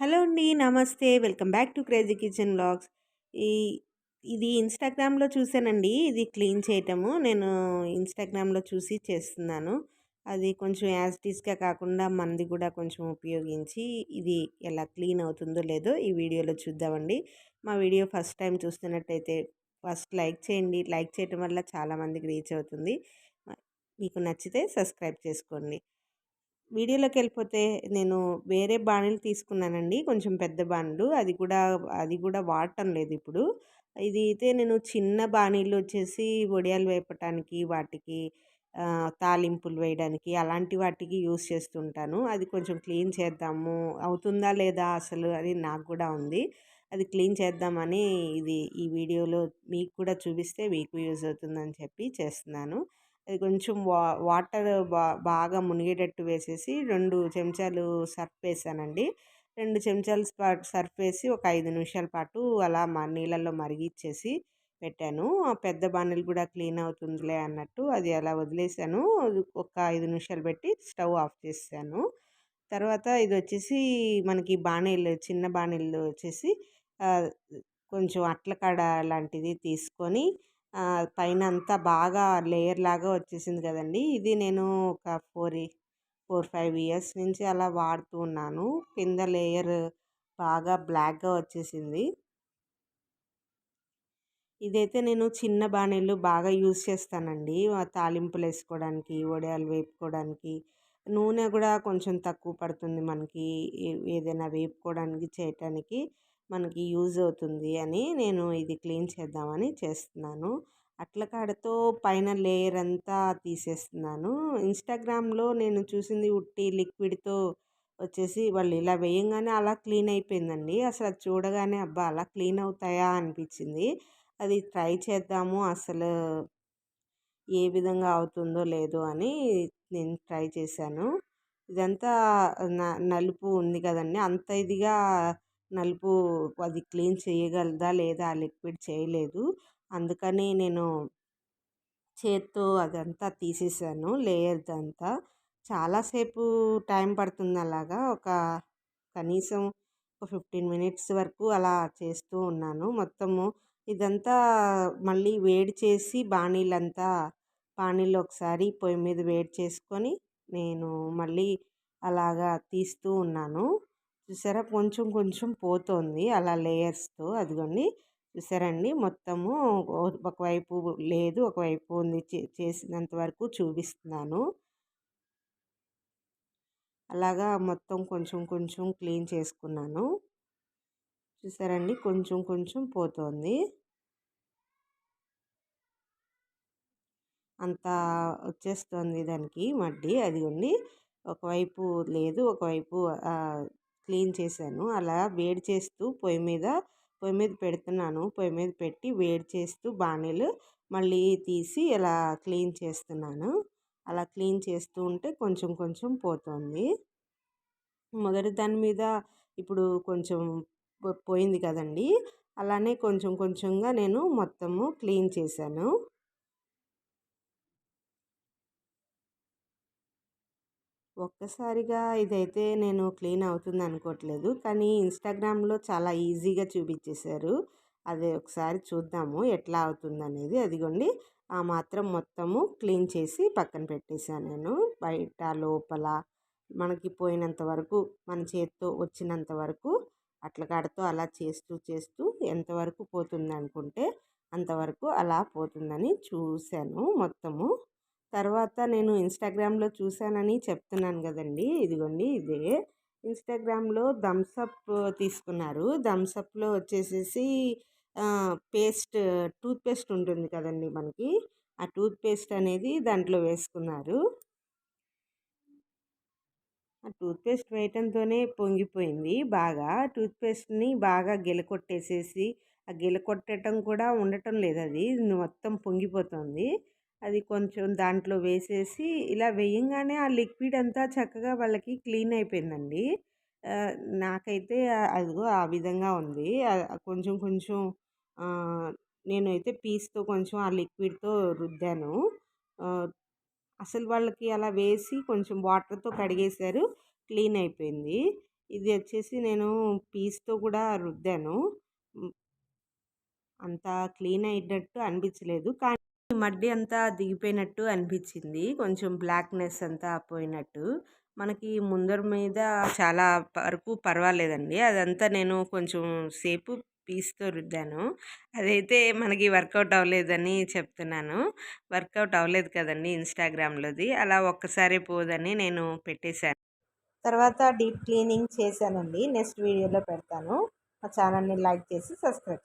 Hello అండి నమస్తే. Welcome back to crazy kitchen blogs ఈ ఇది ఇన్స్టాగ్రామ్లో చూసానండి. ఇది క్లీన్ చేయటము. నేను ఇన్స్టాగ్రామ్లో చూసి చేస్తున్నాను. అది కొంచెం యాజ్టీస్గా కాకుండా మంది కూడా కొంచెం ఉపయోగించి ఇది ఎలా క్లీన్ అవుతుందో లేదో ఈ వీడియోలో చూద్దామండి. మా వీడియో ఫస్ట్ టైం చూస్తున్నట్టయితే ఫస్ట్ లైక్ చేయండి. లైక్ చేయటం వల్ల చాలామందికి రీచ్ అవుతుంది. మీకు నచ్చితే సబ్స్క్రైబ్ చేసుకోండి. వీడియోలోకి వెళ్ళిపోతే నేను వేరే బాణీలు తీసుకున్నానండి. కొంచెం పెద్ద బాణలు. అది కూడా అది కూడా వాడటం లేదు ఇప్పుడు. ఇది అయితే నేను చిన్న బాణీలు వచ్చేసి వడియాలు వేపటానికి వాటికి తాలింపులు వేయడానికి అలాంటి వాటికి యూస్ చేస్తుంటాను అది కొంచెం క్లీన్ చేద్దాము. అవుతుందా లేదా అసలు అని నాకు కూడా ఉంది. అది క్లీన్ చేద్దామని ఇది ఈ వీడియోలో మీకు కూడా చూపిస్తే మీకు యూజ్ అవుతుందని చెప్పి చేస్తున్నాను. అది కొంచెం వా వాటర్ బా బాగా మునిగేటట్టు వేసేసి రెండు చెంచాలు సర్ఫ్ వేసానండి. రెండు చెంచాలు సర్ఫ్ వేసి ఒక ఐదు నిమిషాల పాటు అలా మా నీళ్ళల్లో మరిగిచ్చేసి పెట్టాను. పెద్ద బాణీలు కూడా క్లీన్ అవుతుందిలే అన్నట్టు అది అలా వదిలేసాను. ఒక ఐదు నిమిషాలు పెట్టి స్టవ్ ఆఫ్ చేసాను తర్వాత ఇది వచ్చేసి మనకి బాణీలు చిన్న బాణీలు వచ్చేసి కొంచెం అట్ల కాడ లాంటిది తీసుకొని పైన అంతా బాగా లేయర్ లాగా వచ్చేసింది కదండి. ఇది నేను ఒక ఫోర్ ఫోర్ ఫైవ్ ఇయర్స్ నుంచి అలా వాడుతూ ఉన్నాను. కింద లేయర్ బాగా బ్లాక్గా వచ్చేసింది. ఇదైతే నేను చిన్న బాణీలు బాగా యూజ్ చేస్తానండి. తాలింపులు వేసుకోవడానికి వడియాలు వేపుకోవడానికి. నూనె కూడా కొంచెం తక్కువ పడుతుంది మనకి. ఏదైనా వేపుకోవడానికి చేయటానికి. మనకి యూజ్ అవుతుంది అని నేను ఇది క్లీన్ చేద్దామని చేస్తున్నాను. అట్ల కాడతో పైన లేయర్ అంతా తీసేస్తున్నాను. ఇన్స్టాగ్రామ్లో నేను చూసింది ఉట్టి లిక్విడ్తో వచ్చేసి వాళ్ళు ఇలా వేయంగానే అలా క్లీన్ అయిపోయిందండి. అసలు అది చూడగానే అబ్బా! అలా క్లీన్ అవుతాయా అనిపించింది. అది ట్రై చేద్దాము అసలు ఏ విధంగా అవుతుందో లేదో అని నేను ట్రై చేశాను. ఇదంతా నలుపు ఉంది కదండి. అంత ఇదిగా నలుపు అది క్లీన్ చేయగలదా లేదా ఆ లిక్విడ్ చేయలేదు. అందుకని నేను చేత్తో అదంతా తీసేసాను లేయర్ అంతా. చాలాసేపు టైం పడుతుంది అలాగా. ఒక కనీసం ఒక ఫిఫ్టీన్ మినిట్స్ వరకు అలా చేస్తూ ఉన్నాను. మొత్తము ఇదంతా మళ్ళీ వేడి చేసి బాణీలంతా బాణీలు ఒకసారి పొయ్యి మీద వేడి చేసుకొని నేను మళ్ళీ అలాగా తీస్తూ ఉన్నాను. చూసారా? కొంచెం కొంచెం పోతుంది. అలా లేయర్స్తో అదిగోండి. చూసారండి? మొత్తము ఒకవైపు లేదు ఒకవైపు ఉంది. చేసినంత వరకు చూపిస్తున్నాను. అలాగా మొత్తం కొంచెం కొంచెం క్లీన్ చేసుకున్నాను. చూసారండి? కొంచెం కొంచెం పోతుంది. అంత వచ్చేస్తుంది దానికి మడ్డి. అదిగోండి. ఒకవైపు లేదు ఒకవైపు క్లీన్ చేశాను. అలా వేడి చేస్తూ పొయ్యి మీద పొయ్యి మీద పెడుతున్నాను. పొయ్యి మీద పెట్టి వేడి చేస్తూ బాణీలు మళ్ళీ తీసి ఇలా క్లీన్ చేస్తున్నాను. అలా క్లీన్ చేస్తూ ఉంటే కొంచెం కొంచెం పోతుంది. మొదటి దాని మీద ఇప్పుడు కొంచెం పోయింది కదండి. అలానే కొంచెం కొంచెంగా నేను మొత్తము క్లీన్ చేశాను. ఒక్కసారిగా ఇదైతే నేను క్లీన్ అవుతుంది అనుకోవట్లేదు. కానీ ఇన్స్టాగ్రామ్లో చాలా ఈజీగా చూపించేశారు. అది ఒకసారి చూద్దాము ఎట్లా అవుతుంది అనేది అదిగోండి. ఆ మాత్రం మొత్తము క్లీన్ చేసి పక్కన పెట్టేశాను నేను. బయట లోపల మనకి పోయినంత వరకు మన చేతితో వచ్చినంత వరకు అట్ల కాడతో అలా చేస్తూ చేస్తూ ఎంతవరకు పోతుంది అనుకుంటే అంతవరకు అలా పోతుందని చూశాను మొత్తము. తర్వాత నేను ఇన్స్టాగ్రామ్లో చూశానని చెప్తున్నాను కదండి. ఇదిగోండి ఇదే. ఇన్స్టాగ్రామ్లో థమ్సప్ తీసుకున్నారు. థమ్సప్లో వచ్చేసేసి పేస్ట్ టూత్పేస్ట్ ఉంటుంది కదండి మనకి. ఆ టూత్పేస్ట్ అనేది దాంట్లో వేసుకున్నారు. ఆ టూత్పేస్ట్ వేయటంతోనే పొంగిపోయింది బాగా. టూత్పేస్ట్ని బాగా గెలకొట్టేసేసి ఆ గెలకొట్టడం కూడా ఉండటం లేదు అది మొత్తం పొంగిపోతుంది. అది కొంచెం దాంట్లో వేసేసి ఇలా వేయంగానే ఆ లిక్విడ్ అంతా చక్కగా వాళ్ళకి క్లీన్ అయిపోయిందండి. నాకైతే అదిగో ఆ విధంగా ఉంది. కొంచెం కొంచెం నేనైతే పీస్తో కొంచెం ఆ లిక్విడ్తో రుద్దాను. అసలు వాళ్ళకి అలా వేసి కొంచెం వాటర్తో కడిగేశారు క్లీన్ అయిపోయింది. ఇది వచ్చేసి నేను పీస్తో కూడా రుద్దాను. అంత క్లీన్ అయినట్టు అనిపించలేదు కానీ మడ్డి అంతా దిగిపోయినట్టు అనిపించింది. కొంచెం బ్లాక్నెస్ అంతా పోయినట్టు. మనకి ముందర మీద చాలా వరకు పర్వాలేదండి. అదంతా నేను కొంచెం సేపు పీస్తో రుద్దాను. అదైతే మనకి వర్కౌట్ అవ్వలేదని చెప్తున్నాను. వర్కౌట్ అవ్వలేదు కదండి ఇన్స్టాగ్రామ్లోది. అలా ఒక్కసారి పోదని నేను పెట్టేశాను. తర్వాత డీప్ క్లీనింగ్ చేశానండి. నెక్స్ట్ వీడియోలో పెడతాను. మా ఛానల్ని లైక్ చేసి సబ్స్క్రైబ్